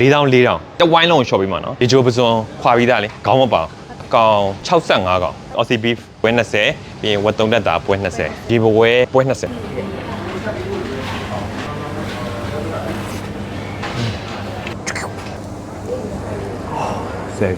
4400တဝိုင်းလုံးကိုရှော့ပေးမှာနော်ဒီဂျိုပစွန်ခွာပြီးသားလေခေါင်းမပါဘူးကောင်65ကောင် Aussie beef ပွဲ20ပြီးရင်ဝက်သုံးတက်တာပွဲ20ဒီဘဝဲပွဲ20စိတ်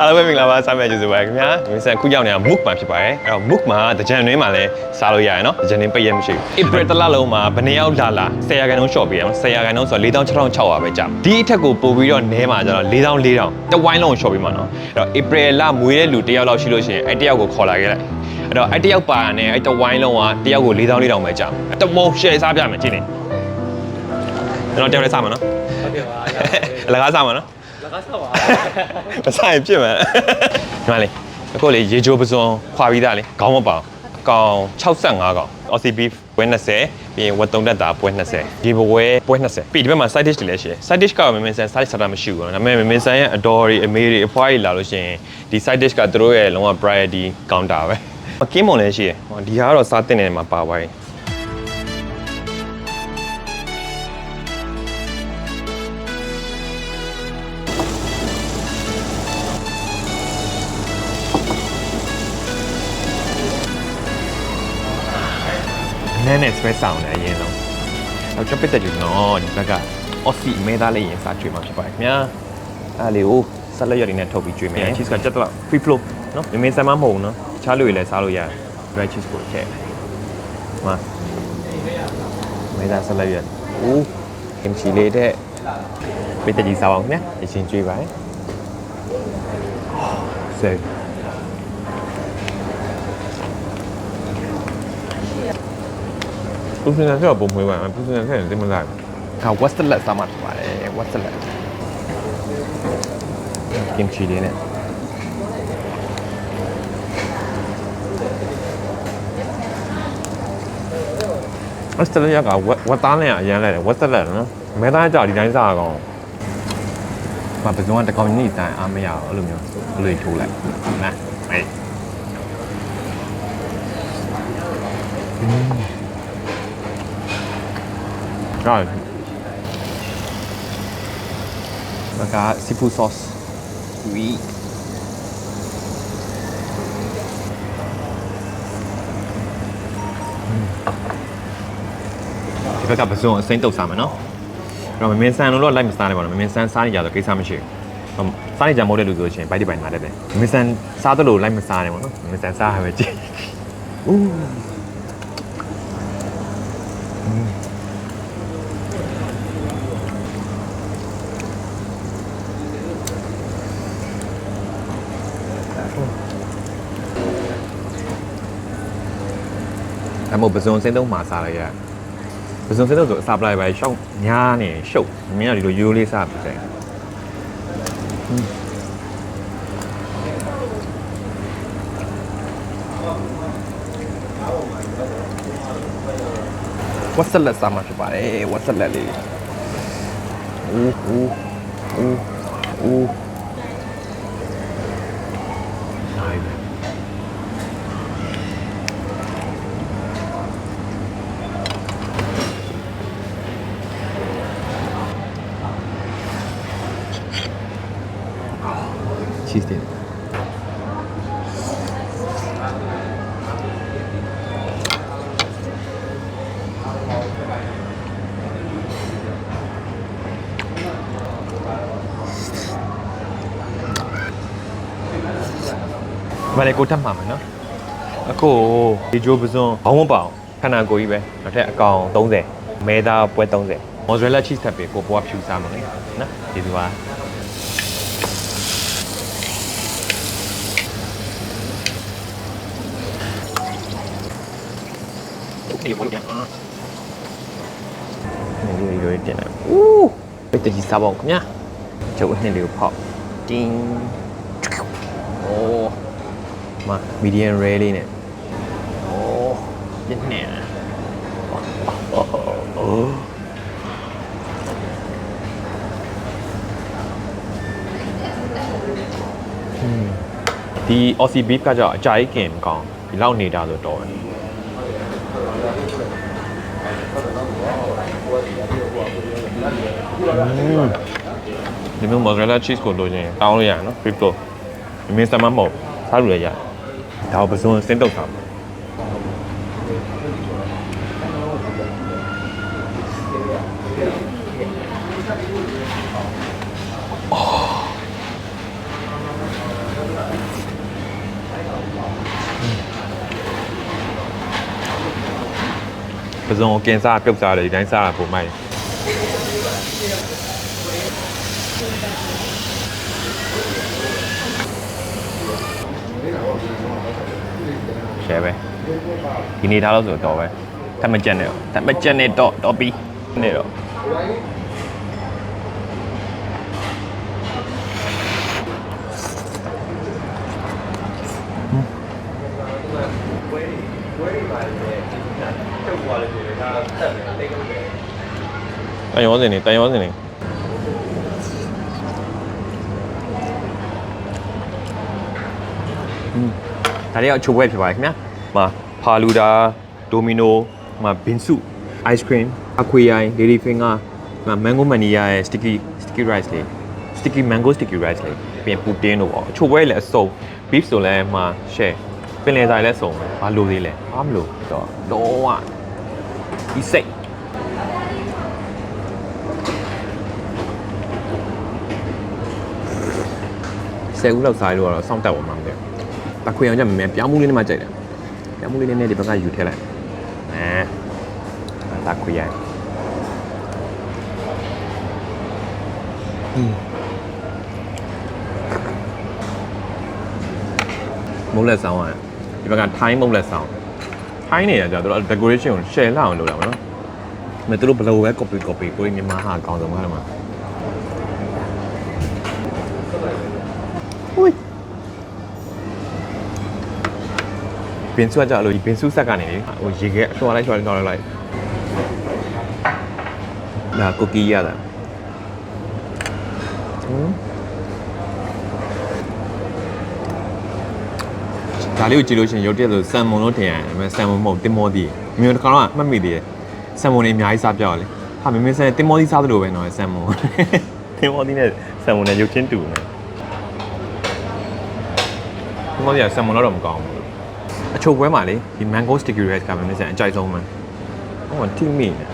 အားလုံးပဲမင်္ဂလာပါစားမြကျေးဇူးပါခင်ဗျာဒီမစံခုရောက်နေတာ MOOC မှာဖြစ်ပါတယ်အဲ့တော့ MOOC မှာတကြံတွင်းမှာလည်းစားလို့ရရနော်တကြံတွင်းပိတ်ရမရှိဘူး April တစ်လလုံးမှာဘယ်နှစ်ယောက်လာလာ10ရာခိုင်နှုန်း short ပေးရအောင်10ရာခိုင်နှုန်းဆိုတော့46,600ပဲကြာဒီအထက်ကိုပို့ပြီးတော့နဲမှာကျတော့4400တဝိုင်းလုံးကို short ပေးမှာနော်အဲ့တော့ April လမွေးတဲ့လူတစ်ယောက်လောက်ရှိလို့ရှိရင်အဲ့တစ်ယောက်ကိုခေါ်လာခဲ့လိုက်အဲ့တော့အဲ့တစ်ယောက်ပါရနဲ့အဲ့တဝိုင်းလုံးကတစ်ယောက်ကို4400ပဲကြာတမော share စားပြမယ်ကြည့်နေကျွန်တော်တယောက်လေးစားမှာနော်ဟုတ်ကဲ့ပါအလကားစားမှာနော် လကားဆောက်ပါမဆိုင်ပြစ်မယ်ညီမလေးအခုလေရေချိုးပစွန်ခွာပြီးသားလေခေါင်းမပါဘူးကောင်65ကောင် Aussie beef ပွဲ20ပြီးရင်ဝက်သုံးတက်တာပွဲ20ဒီဘဝဲပွဲ20ပြီးဒီဘက်မှာ side dish တွေလည်းရှိတယ် side dish ကမင်းမင်းဆန် side dish ဆက်တာမရှိဘူးနော်ဒါပေမဲ့မင်းမင်းဆန်ရဲ့အတော်တွေအမေတွေအဖွားတွေလာလို့ရှိရင်ဒီ side dish ကသူတို့ရဲ့လုံးဝ priority counter ပဲကင်းမွန်လည်းရှိတယ်ဟောဒီဟာကတော့စားတင်နေမှာပါသွားပြီ နည်းနည်းဆွဲဆောင်တယ်အရင်ဆုံးနောက်ချက်ပစ်တဲ့ကျနော်ဒီဘက်ကအော်စီမဲသားလေးရင်စားကျွေးမှာဖြစ်ပါတယ်ခင်ဗျာအဲ့လေကိုဆက်လက်ရည်နဲ့ထုတ်ပြီးကျွေးမယ် cheese ကကြက်တော့ free flow နော်မင်းဆမ်းမမဟုတ်ဘူးနော်တခြားလူတွေလည်းစားလို့ရတယ် dry cheese ကိုထည့်မှာမဲသားဆက်လက်ရည်ဦးကင်ချီလေးတဲ့ပစ်တဲ့ကြီးစားပါအောင်ခင်ဗျာအချင်းကျွေးပါတယ် စိတ် ပူစင်ဆက်တော့ပုံမွေးပါပူစင်ဆက်ရင်သိမလားခါ westlet စားမှာဖြစ်ပါတယ် westlet ကင်ချီလေးနဲ့ Westlet ရကဝက်သားနဲ့အရန်လဲတယ် Westlet နော်မဲသားကြောက်ဒီတိုင်းစားရကောင်မပစုံကတကောင်ကြီးနေတိုင်းအားမရအောင်အဲ့လိုမျိုးအဲ့လိုထိုးလိုက်နားအေး Right. ဒါက seafood sauce. Oui. ဒီဘက်ကပစုံအစိမ့်တုတ်စားမယ်နော်။အဲ့တော့မမင်းဆန်လို့တော့လိုက်မစားနဲ့ပါတော့မမင်းဆန်စားနေကြတော့ကိစ္စမရှိဘူး။ဟိုစားနေကြမဟုတ်တဲ့လူဆိုရှင်ဘိုက်ဒီဘိုင်နားတတ်တယ်။မမင်းဆန်စားတယ်လို့လိုက်မစားနဲ့ပေါ့နော်။မမင်းဆန်စားရပဲကြည့်။ဦး ဒါမို့ပစုံစိမ့်တုံးမှာစားလိုက်ရပစုံစိမ့်တုံးဆိုအစာပလိုက်ပဲရှောက်ညားနေရှုပ်မင်းကဒီလိုရိုးလေးစားပြီးဆိုင်ဝတ်ဆက်လက်စားမှာဖြစ်ပါတယ်ဝတ်ဆက်လက်လေးဦးဦးဦးဦး cheese တင်မလေးကိုတက်မှာမယ်နော်အခုဒီဂျိုပစွန်ဘောင်းမပေါအောင်ခဏကိုကြီးပဲနောက်ထပ်အကောင်30မဲသားပွဲ30 မော်ဇရလာချီးထပ်ပြီးကိုပွားဖြူစားမှာလေနော်ဒီသူကဒီဝင်ပြန်နေလေးလေးတင်တယ်ဦးပိတ်တကြီးစားပါဦးခင်ဗျာကျုပ်အနှစ်လေးကိုဖောက်တင်းအိုးမ medium rare လေးနဲ့အိုးပြင်းနေအိုးဒီ Aussie beef ကကြောင့်အကြိုက်กินကောင်းဒီလောက်နေတာဆိုတော့တယ် ဟ ဒီမျိုး mozzarella cheese ကိုလိုချင်တောင်းလို့ရနော် crypto ဒီမင်းစမမဟုတ်စားလို့ရရတယ်ဒါကိုပစုံစင်းတုတ်ဆောင်ပစုံကိုကင်စားပြုတ်စားတယ်ဒီတိုင်းစားတာပုံမိုက် ရှယ်ပဲဒီနေထားလို့ဆိုတော့ပဲတမကြက်နဲ့တမကြက်နဲ့တော့တော့ပြီးနေတော့တန်ရောစင်နေတန်ရောစင်နေ ဒါတွေကအချိုးပွဲဖြစ်ပါတယ်ခင်ဗျာမှာဖာလူဒါဒိုမီနိုမှာဘင်စုအိုက်စခရင်အခွေရိုင်းလေဒီဖင်ဂါမှာမန်ဂိုမနီယာရဲ့ sticky sticky rice လေး sticky mango sticky rice လေးပြီးရင်ပူတင်းတို့ပေါ့အချိုးပွဲလည်းအစုံ beef ဆိုလည်းမှာ share ပင်လယ်ဆိုင်လည်းစုံပဲဘာလို့သေးလဲအားမလို့တော့တော့ဝဒီစိတ်ဆယ်ဦးလောက်စားလို့ကတော့စောင့်တက်ပါမှာမသိဘူး။ တခွေအောင်ကြမင်းပြောင်းမှုလေးနဲ့မှကြိုက်တယ်။ပြောင်းမှုလေးနဲ့ဒီဘက်ကယူထည့်လိုက်။အဲတခွေရိုင်းမုတ်လက်ဆောင်อ่ะဒီဘက်ကထိုင်းမုတ်လက်ဆောင်ထိုင်းနေရကြတော့ decoration ကို share လောက်အောင်လုပ်တာပါနော်။မင်းတို့ဘယ်လိုပဲ copy copy ကိုကြီးမြန်မာဟာအကောင်းဆုံးပါတော့မှာ။ ဘင်းစုကကြောက်လို့ဒီဘင်းစုဆက်ကနေလေဟိုရေခဲအထွားလိုက်ထွားလိုက်ထွားလိုက်ဒါကိုကီရတာဟမ်ဒါလေးကိုကြည့်လို့ရှိရင်ရုပ်တရက်ဆိုဆန်မွန်လို့ထင်ရတယ်ဒါပေမဲ့ဆန်မွန်မဟုတ်တင်မောသီးမျိုးတစ်ခါတော့မှတ်မိသေးတယ်ဆန်မွန်နေအများကြီးစားပြောက်လေဟာမင်းမင်းဆန်တင်မောသီးစားသလိုပဲနော်ဆန်မွန်တင်မောသီးနဲ့ဆန်မွန်နဲ့ရုပ်ချင်းတူနေတင်မောသီးကဆန်မွန်တော့မကောင်းဘူး အချိုပွဲမှာလေဒီ mango sticky rice ကမင်းစံအကြိုက်ဆုံးပဲဟိုထိမိနေ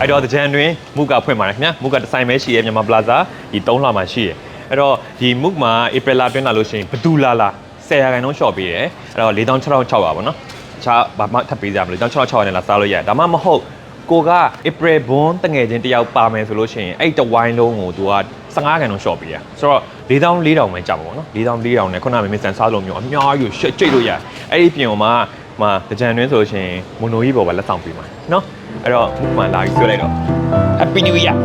အဲ့တော့တကြံတွင်မုကဖွင့်ပါတယ်ခင်ဗျာမုကဒီဇိုင်းပဲရှိရဲမြန်မာပလာဇာဒီ3လမှာရှိရဲအဲ့တော့ဒီမုကမှာဧပြီလတွင်းလာလို့ရှိရင်ဘဒူလာလာ10ရာခိုင်နှုန်း short ပေးတယ်အဲ့တော့4600ပါပေါ့နော်အခြားဘာမှထပ်ပေးကြမလို့4600နဲ့လာစားလို့ရတယ်ဒါမှမဟုတ် ကိုက April Born တငယ်ချင်းတယောက်ပါမယ်ဆိုလို့ရှိရင်အဲ့တဝိုင်းလုံးကိုသူက15ခန်းတော့ short ပေးရဆိုတော့4000 4000ပဲကြောက်ပါဘောနော်4000 4000နဲ့ခုနကမင်းစံစားလို့မျိုးအများကြီးကိုရှက်ကြိတ်လို့ရအဲ့ဒီပြင်ပေါ်မှာမှာတကြံတွင်းဆိုလို့ရှိရင်မွန်နိုကြီးပေါ်မှာလက်ဆောင်ပေးမှာနော်အဲ့တော့မှုမှလာပြီးဆွဲလိုက်တော့ Happy New Year